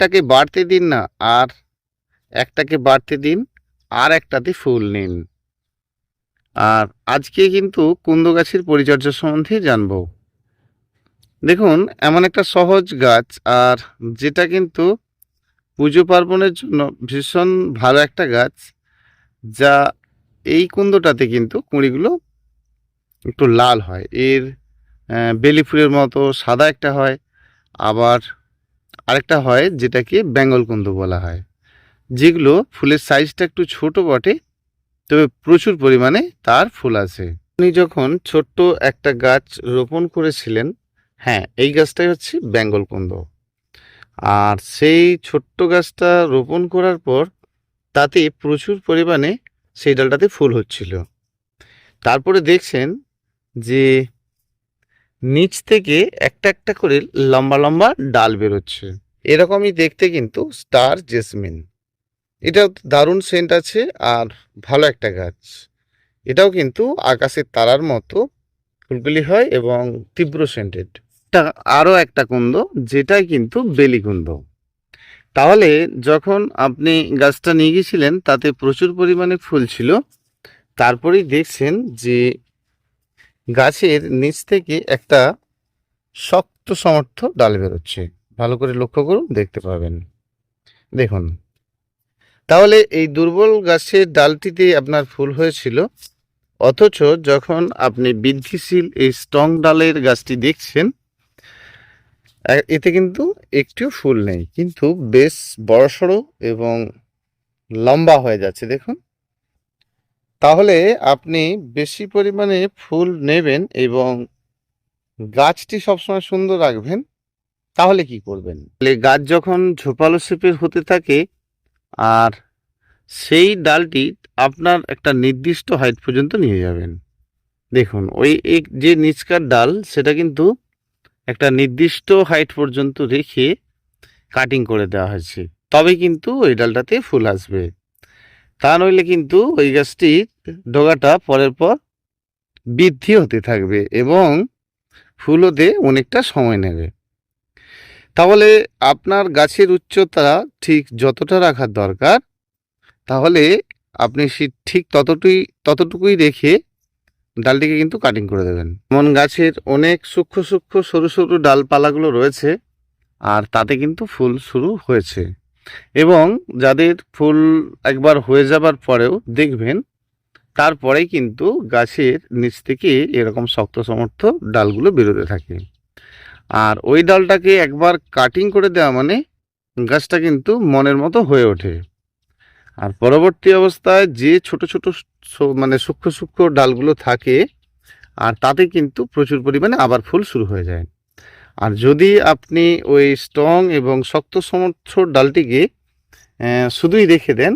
একটাকে বাড়তে দিন না, আর একটাকে বাড়তে দিন, আর একটাতে ফুল নিন। আর আজকে কিন্তু কুন্দ গাছের পরিচর্যা সম্বন্ধে জানব। দেখুন, এমন একটা সহজ গাছ, আর যেটা কিন্তু পুজো পার্বণের জন্য ভীষণ ভালো একটা গাছ, যা এই কুন্দটাতে কিন্তু কুঁড়িগুলো একটু লাল হয়। এর বেলি ফুলের মতো সাদা একটা হয়, আবার আরেকটা হয় যেটাকে বেঙ্গল কুন্দ বলা হয়, যেগুলো ফুলের সাইজটা একটু ছোট বটে, তবে প্রচুর পরিমাণে তার ফুল আছে। উনি যখন ছোট্ট একটা গাছ রোপণ করেছিলেন হ্যাঁ এই গাছটাই হচ্ছে বেঙ্গল কুন্দ আর সেই ছোট্ট গাছটা রোপণ করার পর তাতে প্রচুর পরিমাণে সেই ডালটাতে ফুল হচ্ছিল। তারপরে দেখছেন যে নিচ থেকে একটা একটা করে লম্বা লম্বা ডাল বেরোচ্ছে। এরকমই দেখতে কিন্তু স্টার জেসমিন। এটা দারুণ সেন্ট আছে আর ভালো একটা গাছ। এটাও কিন্তু আকাশের তারার মতো ফুলগুলি হয় এবং তীব্র সেন্টেড। আরও একটা কুন্দ যেটা কিন্তু বেলি কুন্দ। তাহলে যখন আপনি গাছটা নিয়ে গিয়েছিলেন, তাতে প্রচুর পরিমাণে ফুল ছিল। তারপরেই দেখছেন যে গাছের নিচ থেকে একটা শক্ত সমর্থ ডাল বেরোচ্ছে। ভালো করে লক্ষ্য করুন, দেখতে পাবেন। দেখুন, তাহলে এই দুর্বল গাছের ডালটিতে আপনার ফুল হয়েছিল, অথচ যখন আপনি বৃদ্ধিশীল এই স্ট্রং ডালের গাছটি দেখছেন এতে কিন্তু একটিও ফুল নেই, কিন্তু বেশ বড়সড় এবং লম্বা হয়ে যাচ্ছে, দেখুন। তাহলে আপনি বেশি পরিমাণে ফুল নেবেন এবং গাছটি সবসময় সুন্দর রাখবেন তাহলে কি করবেন? তাহলে গাছ যখন ঝোপালো শেপের হতে থাকে, আর সেই ডালটি আপনার একটা নির্দিষ্ট হাইট পর্যন্ত নিয়ে যাবেন। দেখুন, ওই যে নিচকার ডাল, সেটা কিন্তু একটা নির্দিষ্ট হাইট পর্যন্ত রেখে কাটিং করে দেওয়া হয়েছে। তবে কিন্তু ওই ডালটাতে ফুল আসবে। তা নইলে কিন্তু ওই গাছটির ডগাটা পরের পর বৃদ্ধি হতে থাকবে এবং ফুল হতে অনেকটা সময় নেবে। তাহলে আপনার গাছের উচ্চতা ঠিক যতটা রাখার দরকার, তাহলে আপনি সে- ঠিক ততটুই, ততটুকুই রেখে ডালটিকে কিন্তু কাটিং করে দেবেন। এমন গাছের অনেক সূক্ষ্ম সূক্ষ্ম, সরু সরু ডালপালাগুলো রয়েছে আর তাতে কিন্তু ফুল শুরু হয়েছে এবং যাদের ফুল একবার হয়ে যাবার পরেও দেখবেন তারপরেই কিন্তু গাছের নিচ থেকে এরকম শক্ত সমর্থ ডালগুলো বেরোতে থাকে। আর ওই ডালটাকে একবার কাটিং করে দেওয়া মানে গাছটা কিন্তু মনের মতো হয়ে ওঠে। আর পরবর্তী অবস্থায় যে ছোট ছোট মানে সূক্ষ্ম সূক্ষ্ম ডালগুলো থাকে, আর তাতে কিন্তু প্রচুর পরিমাণে আবার ফুল শুরু হয়ে যায়। আর যদি আপনি ওই স্ট্রং এবং শক্ত সমর্থ ডালটিকে শুধুই রেখে দেন,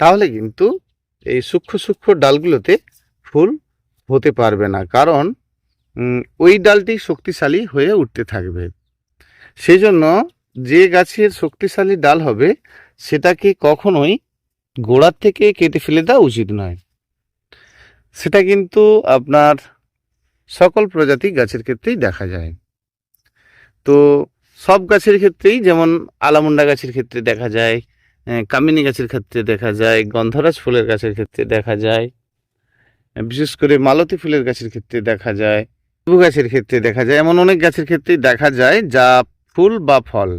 তাহলে কিন্তু এই সূক্ষ্ম সূক্ষ্ম ডালগুলোতে ফুল হতে পারবে না। কারণ ওই ডালটি শক্তিশালী হয়ে উঠতে থাকবে। সেই জন্য যে গাছের শক্তিশালী ডাল হবে, সেটাকে কখনোই গোড়ার থেকে কেটে ফেলে দেওয়া উচিত নয়। সেটা কিন্তু আপনার সকল প্রজাতি গাছের ক্ষেত্রেই দেখা যায়। তো সব গাছের ক্ষেত্রেই যেমন আলামুন্ডা গাছের ক্ষেত্রে দেখা যায় কামিনী গাছের ক্ষেত্রে দেখা যায়, গন্ধরাজ ফুলের গাছের ক্ষেত্রে দেখা যায়, বিশেষ করে মালতী ফুলের গাছের ক্ষেত্রে দেখা যায় লেবু গাছের ক্ষেত্রে দেখা যায়, এমন অনেক গাছের ক্ষেত্রেই দেখা যায় যা ফুল বা ফল।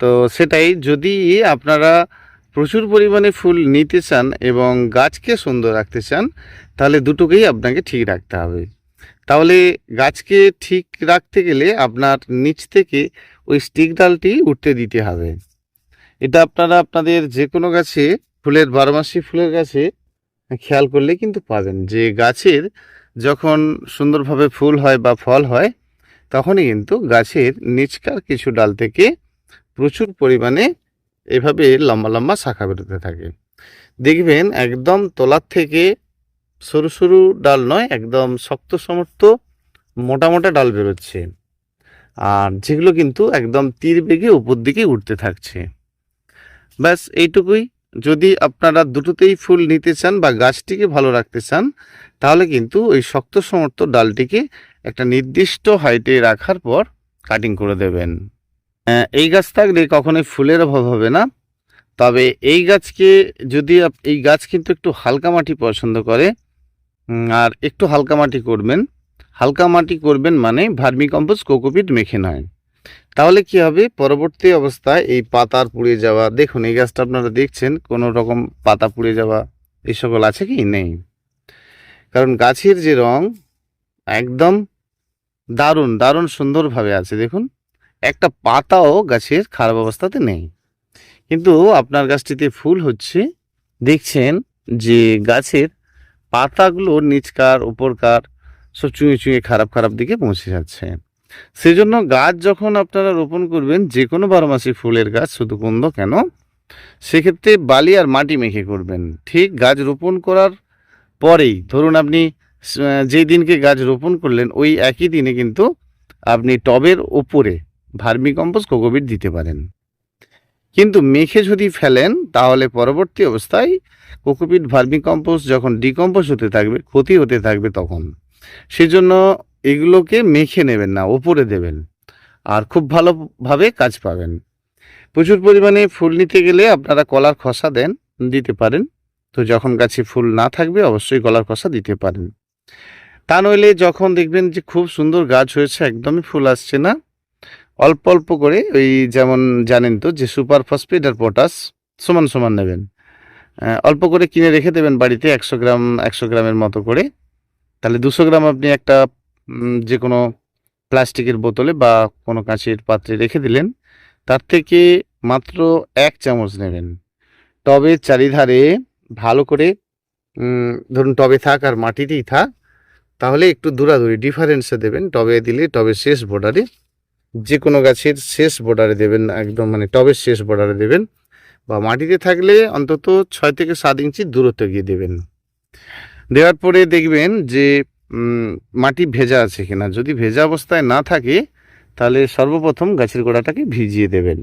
তো সেটাই যদি আপনারা প্রচুর পরিমাণে ফুল নিতে চান এবং গাছকে সুন্দর রাখতে চান, তাহলে দুটোকেই আপনাকে ঠিক রাখতে হবে। তাহলে গাছকে ঠিক রাখতে গেলে আপনার নিচ থেকে ওই স্টিক ডালটি উঠতে দিতে হবে। এটা আপনারা আপনাদের যে কোনো গাছে, ফুলের বারোমাসি ফুলের গাছে, খেয়াল করলে কিন্তু পাবেন যে গাছের যখন সুন্দরভাবে ফুল হয় বা ফল হয়, তখনই কিন্তু গাছের নিচকার কিছু ডাল থেকে প্রচুর পরিমাণে এভাবে লম্বা লম্বা শাখা বেরোতে থাকে। দেখবেন একদম তলার থেকে সরু সরু ডাল নয়, একদম শক্ত সমর্থ মোটা মোটা ডাল বেরোচ্ছে। আর যেগুলো কিন্তু একদম তীর বেগে উপর দিকে উঠতে থাকছে। ব্যাস, এইটুকুই। যদি আপনারা দুটোতেই ফুল নিতে চান বা গাছটিকে ভালো রাখতে চান, তাহলে কিন্তু ওই শক্ত সমর্থ ডালটিকে একটা নির্দিষ্ট হাইটে রাখার পর কাটিং করে দেবেন। এই গাছ থাকলে কখনোই ফুলের অভাব হবে না। তবে এই গাছকে যদি এই গাছ কিন্তু একটু হালকা মাটি পছন্দ করে আর একটু হালকা মাটি করবেন। হালকা মাটি করবেন মানে ভার্মি কম্পোস্ট কোকোপিট মেখে নয়। তাহলে কি হবে? পরবর্তী অবস্থায় এই পাতার পুড়ে যাওয়া, দেখুন, এই গাছটা আপনারা দেখছেন, কোনো রকম পাতা পুড়ে যাওয়া এই সকল আছে কি? নেই। কারণ গাছের যে রং, একদম দারুণ দারুণ সুন্দরভাবে আছে, দেখুন। একটা পাতাও গাছের খারাপ অবস্থাতে নেই। কিন্তু আপনার গাছটিতে ফুল হচ্ছে, দেখছেন যে গাছের পাতাগুলো নিচকার, উপরকার, সব চুঁয়ে চুঁয়ে খারাপ খারাপ দিকে পৌঁছে যাচ্ছে। সেজন্য গাছ যখন আপনারা রোপণ করবেন যে কোনো বারোমাসি ফুলের গাছ, শুধু কুন্দ কেন? সেক্ষেত্রে বালি আর মাটি মেখে করবেন। ঠিক গাছ রোপণ করার পরেই, ধরুন আপনি যেই দিনকে গাছ রোপণ করলেন, ওই একই দিনে কিন্তু আপনি টবের ওপরে ভার্মি কম্পোস্ট, কোকোবিট দিতে পারেন। কিন্তু মেখে যদি ফেলেন, তাহলে পরবর্তী অবস্থায় কোকোপিট ভার্মি কম্পোস্ট যখন ডিকম্পোজ হতে থাকবে, ক্ষতি হতে থাকবে তখন। সেজন্য এগুলোকে মেখে নেবেন না, ওপরে দেবেন। আর খুব ভালোভাবে কাজ পাবেন। প্রচুর পরিমাণে ফুল নিতে গেলে আপনারা কলার খসা দেন, দিতে পারেন। তো যখন গাছে ফুল না থাকবে, অবশ্যই কলার খসা দিতে পারেন। তা নইলে যখন দেখবেন যে খুব সুন্দর গাছ হয়েছে, একদমই ফুল আসছে না, অল্প অল্প করে ওই যেমন জানেন তো যে সুপার ফসফেট আর পটাশ সমান সমান নেবেন। অল্প করে কিনে রেখে দেবেন বাড়িতে একশো গ্রাম, একশো গ্রামের মতো করে। তাহলে দুশো গ্রাম আপনি একটা যে কোনো প্লাস্টিকের বোতলে বা কোনো কাঁচের পাত্রে রেখে দিলেন, তার থেকে মাত্র এক চামচ নেবেন। টবের চারিধারে ভালো করে ধরুন টবে থাক আর মাটিতেই থাক, তাহলে একটু দূরাদূরি, ডিফারেন্সে দেবেন। টবে দিলে টবের শেষ বর্ডারে যে কোনো গাছের শেষ বর্ডারে দেবেন, একদম মানে টবের শেষ বর্ডারে দেবেন বা মাটিতে থাকলে অন্তত ছয় থেকে সাত ইঞ্চি দূরত্ব গিয়ে দেবেন। দেওয়ার পরে দেখবেন যে মাটি ভেজা আছে কিনা? যদি ভেজা অবস্থায় না থাকে, তাহলে সর্বপ্রথম গাছের গোড়াটাকে ভিজিয়ে দেবেন।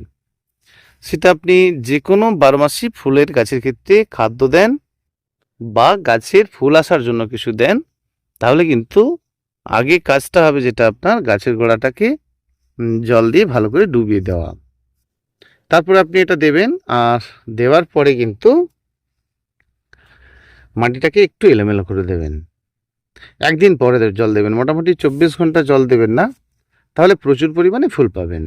সেটা আপনি যে কোনো বারোমাসি ফুলের গাছের ক্ষেত্রে খাদ্য দেন বা গাছের ফুল আসার জন্য কিছু দেন, তাহলে কিন্তু আগে কাজটা হবে যেটা আপনার গাছের গোড়াটাকে জল দিয়ে ভালো করে ডুবিয়ে দেওয়া। তারপরে আপনি এটা দেবেন, আর দেওয়ার পরে কিন্তু মাটিটাকে একটু এলোমেলো করে দেবেন। একদিন পরে জল দেবেন, মোটামুটি চব্বিশ ঘণ্টা জল দেবেন না, তাহলে প্রচুর পরিমাণে ফুল পাবেন।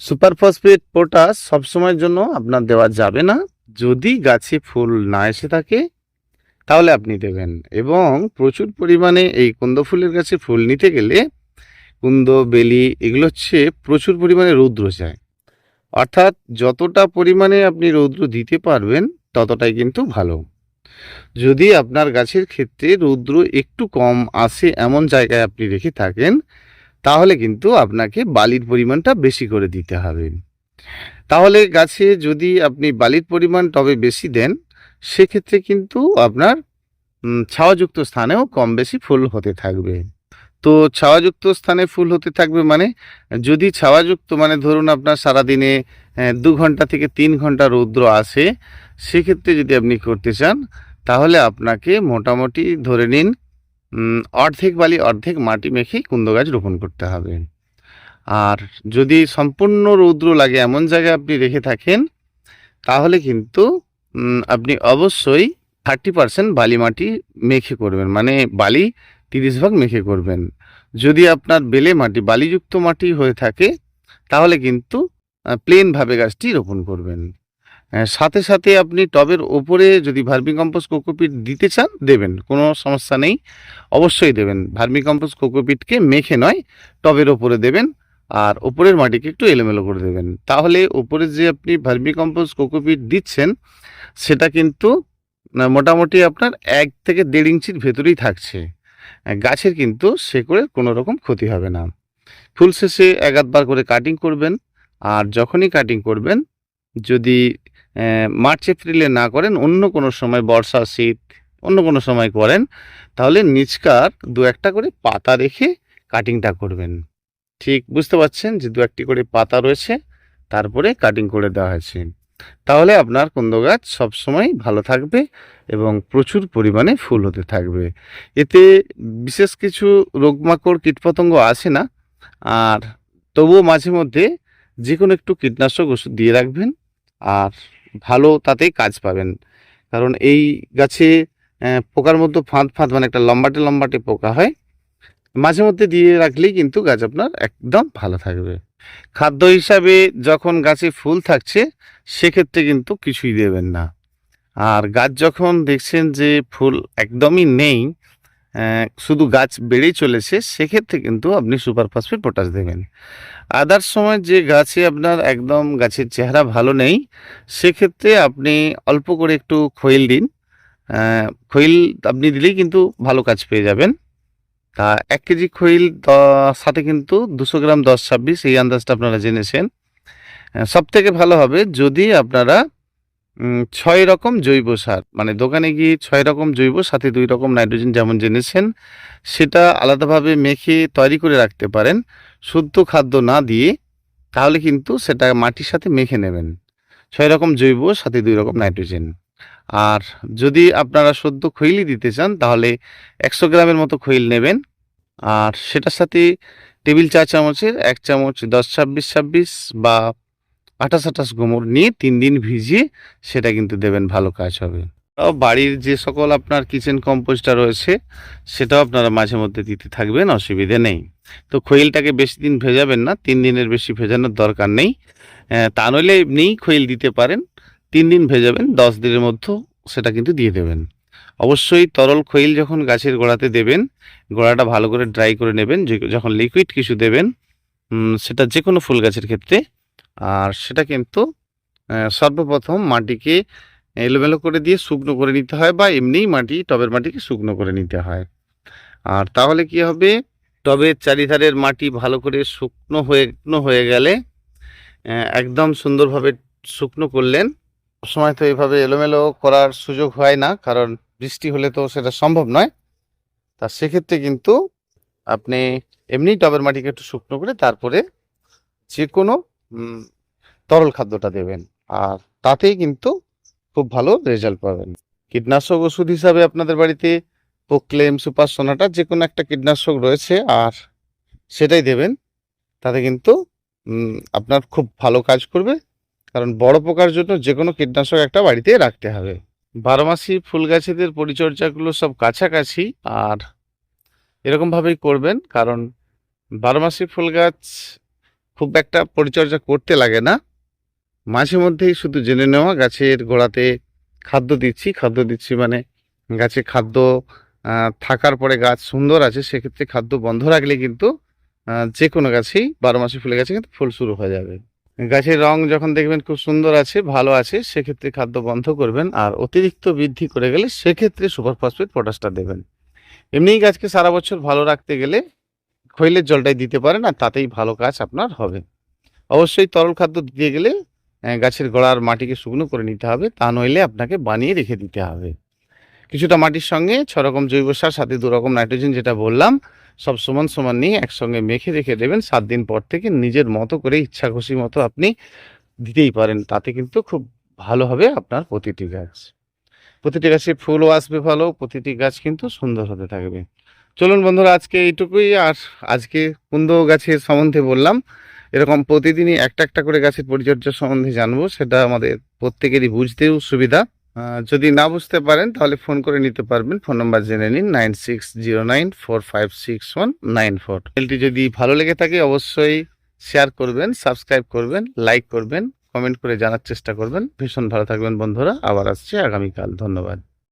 সুপার ফসফেট পটাশ সবসময়ের জন্য আপনার দেওয়া যাবে না, যদি গাছে ফুল না এসে থাকে, তাহলে আপনি দেবেন। এবং প্রচুর পরিমাণে এই কুন্দ ফুলের গাছে ফুল নিতে গেলে কুন্দ, বেলি এগুলো হচ্ছে প্রচুর পরিমাণে রৌদ্র চায়। অর্থাৎ যতটা পরিমাণে আপনি রৌদ্র দিতে পারবেন, ততটাই কিন্তু ভালো। যদি আপনার গাছের ক্ষেত্রে রৌদ্র একটু কম আসে এমন জায়গায় আপনি রেখে থাকেন, তাহলে কিন্তু আপনাকে বালির পরিমাণটা বেশি করে দিতে হবে। তাহলে গাছে যদি আপনি বালির পরিমাণ তবে বেশি দেন, সেক্ষেত্রে কিন্তু আপনার ছাওয়াযুক্ত স্থানেও কম বেশি ফুল হতে থাকবে। তো ছাওয়াযুক্ত স্থানে ফুল হতে থাকবে মানে যদি ছাওয়াযুক্ত মানে ধরুন আপনার সারাদিনে দু ঘণ্টা থেকে তিন ঘণ্টা রৌদ্র আসে, সেক্ষেত্রে যদি আপনি করতে চান, তাহলে আপনাকে মোটামুটি ধরে নিন অর্ধেক বালি, অর্ধেক মাটি মেখেই কুন্দ গাছ রোপণ করতে হবে। আর যদি সম্পূর্ণ রৌদ্র লাগে এমন জায়গায় আপনি রেখে থাকেন, তাহলে কিন্তু আপনি অবশ্যই থার্টি পার্সেন্ট বালি মাটি মেখে করবেন। মানে বালি তিরিশ ভাগ মেখে করবেন। যদি আপনার বেলে মাটি, বালিযুক্ত মাটি হয়ে থাকে, তাহলে কিন্তু প্লেনভাবে গাছটি রোপণ করবেন। সাথে সাথে আপনি টবের ওপরে যদি ভার্মি কম্পোস্ট কোকোপিট দিতে চান, দেবেন, কোনো সমস্যা নেই। অবশ্যই দেবেন ভার্মি কম্পোস্ট কোকোপিটকে মেখে নয়, টবের ওপরে দেবেন, আর ওপরের মাটিকে একটু এলোমেলো করে দেবেন। তাহলে ওপরে যে আপনি ভার্মি কম্পোস্ট কোকোপিট দিচ্ছেন, সেটা কিন্তু মোটামুটি আপনার এক থেকে দেড় ইঞ্চির ভেতরেই থাকছে। গাছের কিন্তু শেকড়ের কোনো রকম ক্ষতি হবে না। ফুল শেষে এক আধবার করে কাটিং করবেন আর যখনই কাটিং করবেন, যদি মার্চ এপ্রিলে না করেন, অন্য কোনো সময় বর্ষা, শীত, অন্য কোনো সময় করেন, তাহলে নিচকার দু একটা করে পাতা রেখে কাটিংটা করবেন। ঠিক বুঝতে পারছেন যে দু একটি করে পাতা রয়েছে, তারপরে কাটিং করে দেওয়া হয়েছে। তাহলে আপনার কুন্দ গাছ সবসময় ভালো থাকবে এবং প্রচুর পরিমাণে ফুল হতে থাকবে। এতে বিশেষ কিছু রোগমাকড় কীটপতঙ্গ আসে না, আর তবুও মাঝে মধ্যে যে কোনো একটু কীটনাশক ওষুধ দিয়ে রাখবেন, আর ভালো তাতেই কাজ পাবেন। কারণ এই গাছে পোকার মধ্যে ফাঁদ ফাঁদ মানে একটা লম্বাটে লম্বাটে পোকা হয়, মাঝে মধ্যে দিয়ে রাখলেই কিন্তু গাছ আপনার একদম ভালো থাকবে। খাদ্য হিসাবে যখন গাছে ফুল থাকছে সেক্ষেত্রে কিন্তু কিছুই দেবেন না। আর গাছ যখন দেখছেন যে ফুল একদমই নেই শুধু গাছ বেড়েই চলেছে, সেক্ষেত্রে কিন্তু আপনি সুপার ফসফেট পটাশ দেবেন। আদার্স সময় যে গাছে আপনার একদম গাছের চেহারা ভালো নেই, সেক্ষেত্রে আপনি অল্প করে একটু খৈল দিন। খৈল আপনি দিলেই কিন্তু ভালো কাজ পেয়ে যাবেন। তা এক কেজি খৈল সাথে কিন্তু দুশো গ্রাম দশ ছাব্বিশ, এই আন্দাজটা আপনারা জেনেছেন। সব থেকে ভালো হবে যদি আপনারা ছয় রকম জৈব সার মানে দোকানে গিয়ে ছয় রকম জৈব, সাথে দুই রকম নাইট্রোজেন যেমন জেনেছেন, সেটা আলাদাভাবে মেখে তৈরি করে রাখতে পারেন, শুদ্ধ খাদ্য না দিয়ে, তাহলে কিন্তু সেটা মাটির সাথে মেখে নেবেন। ছয় রকম জৈব, সাথে দুই রকম নাইট্রোজেন। আর যদি আপনারা সদ্য খৈলি দিতে চান, তাহলে একশো গ্রামের মতো খৈল নেবেন। আর সেটার সাথে টেবিল চা চামচের, এক চামচ দশ ছাব্বিশ ছাব্বিশ বা আঠাশ আঠাশ গোমর নিয়ে তিন দিন ভিজিয়ে সেটা কিন্তু দেবেন, ভালো কাজ হবে। বাড়ির যে সকল আপনার কিচেন কম্পোস্টটা রয়েছে, সেটাও আপনারা মাঝে মধ্যে দিতে থাকবেন, অসুবিধে নেই। তো খৈলটাকে বেশি দিন ভেজাবেন না, তিন দিনের বেশি ভেজানোর দরকার নেই। তা নইলে এমনিই খৈল দিতে পারেন, তিন দিন ভেজাবেন, দশ দিনের মধ্যে সেটা কিন্তু দিয়ে দেবেন। অবশ্যই তরল খৈল যখন গাছের গোড়াতে দেবেন, গোড়াটা ভালো করে ড্রাই করে নেবেন যখন লিকুইড কিছু দেবেন সেটা যে কোনো ফুল গাছের ক্ষেত্রে আর সেটা কিন্তু সর্বপ্রথম মাটিকে এলোমেলো করে দিয়ে শুকনো করে নিতে হয় বা এমনিই মাটি, টবের মাটিকে শুকনো করে নিতে হয়। আর তাহলে কি হবে? টবের চারিধারের মাটি ভালো করে শুকনো হয়ে হয়ে গেলে একদম সুন্দরভাবে শুকনো করলেন। সময় তো এভাবে এলোমেলো করার সুযোগ হয় না, কারণ বৃষ্টি হলে তো সেটা সম্ভব নয়। তা সেক্ষেত্রে কিন্তু আপনি এমনি টবের মাটিকে একটু শুকনো করে তারপরে যে কোনো তরল খাদ্যটা দেবেন। আর তাতেই কিন্তু খুব ভালো রেজাল্ট পাবেন। কীটনাশক ওষুধ হিসাবে আপনাদের বাড়িতে পোক্লেম সুপার সোনাটা যে কোনো একটা কীটনাশক রয়েছে আর সেটাই দেবেন। তাতে কিন্তু আপনার খুব ভালো কাজ করবে। কারণ বড় পোকার জন্য যে কোনো কীটনাশক একটা বাড়িতে রাখতে হবে। বারোমাসি ফুল গাছেদের পরিচর্যাগুলো সব কাছাকাছি আর এরকমভাবেই করবেন। কারণ বারোমাসি ফুল গাছ খুব একটা পরিচর্যা করতে লাগে না। মাঝে মধ্যেই শুধু জেনে নেওয়া, গাছের গোড়াতে খাদ্য দিচ্ছি। খাদ্য দিচ্ছি মানে গাছে খাদ্য থাকার পরে গাছ সুন্দর আছে, সেক্ষেত্রে খাদ্য বন্ধ রাখলে কিন্তু যে কোনো গাছেই বারো মাসে ফুলে গাছে কিন্তু ফুল শুরু হয়ে যাবে। গাছের রং যখন দেখবেন খুব সুন্দর আছে, ভালো আছে, সেক্ষেত্রে খাদ্য বন্ধ করবেন আর অতিরিক্ত বৃদ্ধি করে গেলে সেক্ষেত্রে সুপার ফসফেট পটাশটা দেবেন। এমনিই গাছকে সারা বছর ভালো রাখতে গেলে খৈলের জলটাই দিতে পারেন আর তাতেই ভালো কাজ আপনার হবে। অবশ্যই তরল খাদ্য দিতে গেলে গাছের গোড়ার মাটিকে শুকনো করে নিতে হবে, তা নইলে আপনাকে বানিয়ে রেখে দিতে হবে। কিছুটা মাটির সঙ্গে ছ রকম জৈব সার, সাথে দু রকম নাইট্রোজেন যেটা বললাম, সব সমান সমান নিয়ে একসঙ্গে মেখে রেখে দেবেন। সাত দিন পর থেকে নিজের মতো করে ইচ্ছা খুশি মতো আপনি দিতেই পারেন, তাতে কিন্তু খুব ভালো হবে আপনার প্রতিটি গাছ। প্রতিটি গাছে ফুলও আসবে ভালো, প্রতিটি গাছ কিন্তু সুন্দর হতে থাকবে। চলুন বন্ধুরা, আজকে এইটুকুই। আর আজকে কুন্দ গাছের সম্বন্ধে বললাম। এরকম প্রতিদিনই একটা একটা করে গাছের পরিচর্যা সম্বন্ধে জানব, সেটা আমাদের প্রত্যেকেরই বুঝতেও সুবিধা। যদি না বুঝতে পারেন, তাহলে ফোন করে নিতে পারবেন। ফোন নাম্বার জেনে নিন, nine six zero nine four five six one nine four. যদি ভালো লেগে থাকে, অবশ্যই শেয়ার করবেন, সাবস্ক্রাইব করবেন, লাইক করবেন, কমেন্ট করে জানার চেষ্টা করবেন। ভীষণ ভালো থাকবেন বন্ধুরা, আবার আসছে আগামীকাল। ধন্যবাদ।